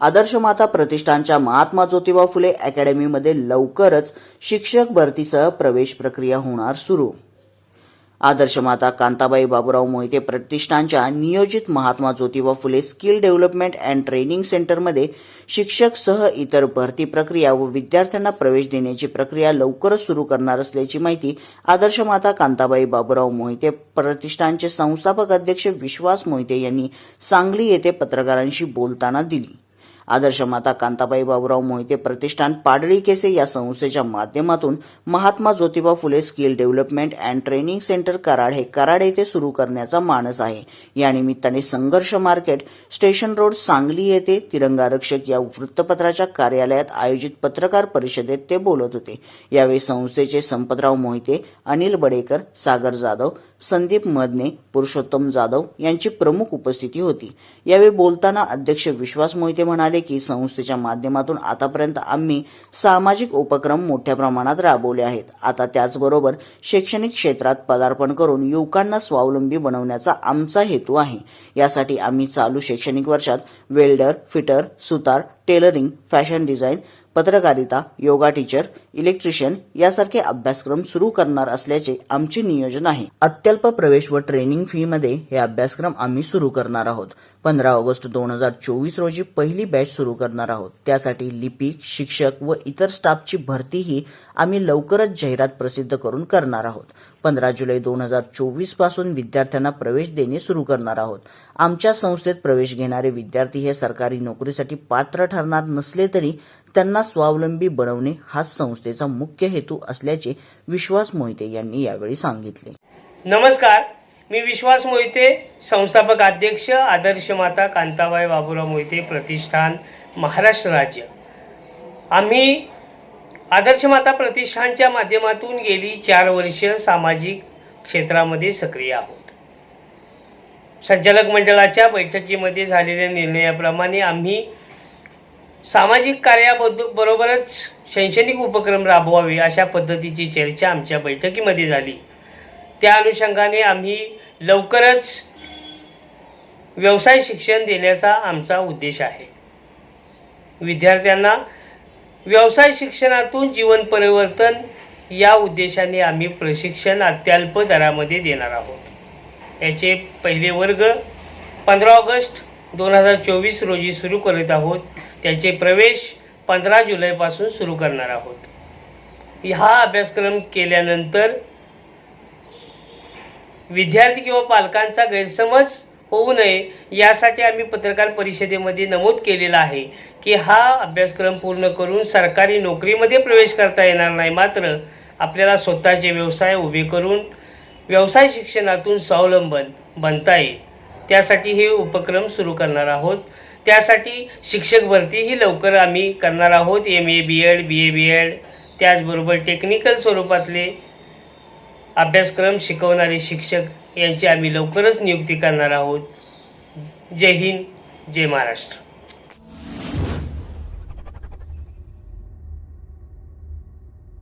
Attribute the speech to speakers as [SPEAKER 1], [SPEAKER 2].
[SPEAKER 1] आदर्श माता प्रतिष्ठानच्या महात्मा ज्योतिबा फुले अकॅडमीमध्ये लवकरच शिक्षक भरतीसह प्रवेश प्रक्रिया होणार सुरू. आदर्श माता कांताबाई बाबूराव मोहिते प्रतिष्ठानच्या नियोजित Mahatma Jyotiba Phule skill development and training सेंटरमध्ये शिक्षक सह इतर भरती प्रक्रिया व विद्यार्थ्यांना प्रवेश देण्याची प्रक्रिया लवकरच सुरू करणार असल्याची माहिती आदर्श माता कांताबाई बाबूराव मोहिते प्रतिष्ठानचे संस्थापक अध्यक्ष विश्वास मोहिते यांनी सांगली येथे पत्रकारांशी बोलताना दिली. आदर्श माता कांताबाई बाबूराव मोहिते प्रतिष्ठान पाडळी केसे या संस्थेच्या माध्यमातून Mahatma Jyotiba Phule skill development and training centre Karad हे कराड येथे सुरू करण्याचा मानस आहे. या निमित्ताने संघर्ष मार्केट स्टेशन रोड सांगली येथे तिरंगा रक्षक या वृत्तपत्राच्या कार्यालयात आयोजित पत्रकार परिषदेत ते बोलत होते. यावेळी संस्थेचे संपतराव मोहिते अनिल बडेकर सागर जाधव संदीप मदने पुरुषोत्तम जाधव यांची प्रमुख उपस्थिती होती. यावेळी बोलताना अध्यक्ष विश्वास मोहिते म्हणाले की संस्थेच्या माध्यमातून आतापर्यंत आम्ही सामाजिक उपक्रम मोठ्या प्रमाणात राबवले आहेत. आता त्याचबरोबर शैक्षणिक क्षेत्रात पदार्पण करून युवकांना स्वावलंबी बनवण्याचा आमचा हेतू आहे. यासाठी आम्ही चालू शैक्षणिक वर्षात वेल्डर फिटर सुतार टेलरिंग फॅशन डिझाईन पत्रकारिता योगा टीचर इलेक्ट्रिशियन यासारखे अभ्यासक्रम सुरू करणार असल्याचे आमचे नियोजन आहे. अत्यल्प प्रवेश व ट्रेनिंग फी मध्ये हे अभ्यासक्रम आम्ही सुरू करणार आहोत. पंधरा ऑगस्ट दोन हजार चोवीस रोजी पहिली बॅच सुरू करणार आहोत. त्यासाठी लिपिक शिक्षक व इतर स्टाफची भरतीही आम्ही लवकरच जाहिरात प्रसिद्ध करून करणार आहोत. पंधरा जुलै दोन हजार चोवीसपासून विद्यार्थ्यांना प्रवेश देणे सुरू करणार आहोत. आमच्या संस्थेत प्रवेश घेणारे विद्यार्थी हे सरकारी नोकरीसाठी पात्र ठरणार नसले तरी त्यांना स्वावलंबी बनवणे हाच संस्थेचा मुख्य हेतू असल्याचे विश्वास मोहिते यांनी यावेळी सांगितले.
[SPEAKER 2] नमस्कार. मी विश्वास मोहिते संस्थापक अध्यक्ष आदर्श माता कांताबाई बाबुराव मोहिते प्रतिष्ठान महाराष्ट्र राज्य. आम्ही आदर्श माता प्रतिष्ठानच्या माध्यमातून गेली चार वर्ष सामाजिक क्षेत्रामध्ये सक्रिय आहोत. संचालक मंडळाच्या बैठकीमध्ये झालेल्या निर्णयाप्रमाणे आम्ही सामाजिक कार्याबद्दल बरोबरच शैक्षणिक उपक्रम राबवावे अशा पद्धतीची चर्चा आमच्या बैठकीमध्ये झाली. त्या अनुषंगाने आम्ही लवकरच व्यवसाय शिक्षण देण्याचा आमचा उद्देश आहे. विद्यार्थ्यांना व्यवसाय शिक्षणातून जीवन परिवर्तन या उद्देशाने आम्ही प्रशिक्षण अत्यल्प दरामध्ये देणार आहोत. याचे पहिले वर्ग पंधरा ऑगस्ट दोन हजार चोवीस रोजी सुरू करत आहोत. त्याचे प्रवेश पंधरा जुलैपासून सुरू करणार आहोत. हा अभ्यासक्रम केल्यानंतर विद्यार्थी किंवा पालकांचा गैरसमज होऊ नये यासाठी आम्ही पत्रकार परिषदेमध्ये नमूद केलेलं आहे. की हा अभ्यासक्रम पूर्ण करून सरकारी नोकरीमध्ये प्रवेश करता येणार नाही. मात्र आपल्याला स्वतःचे व्यवसाय उभे करून व्यवसाय शिक्षणातून स्वावलंबन बनता येईल. त्यासाठी हे उपक्रम सुरू करणार आहोत. त्यासाठी शिक्षक भरतीही लवकर आम्ही करणार आहोत. M A B Ed B A B Ed त्याचबरोबर टेक्निकल स्वरूपातले अभ्यासक्रम शिकवणारे शिक्षक यांची आम्ही लवकरच नियुक्ती करणार आहोत. जय हिंद जय महाराष्ट्र.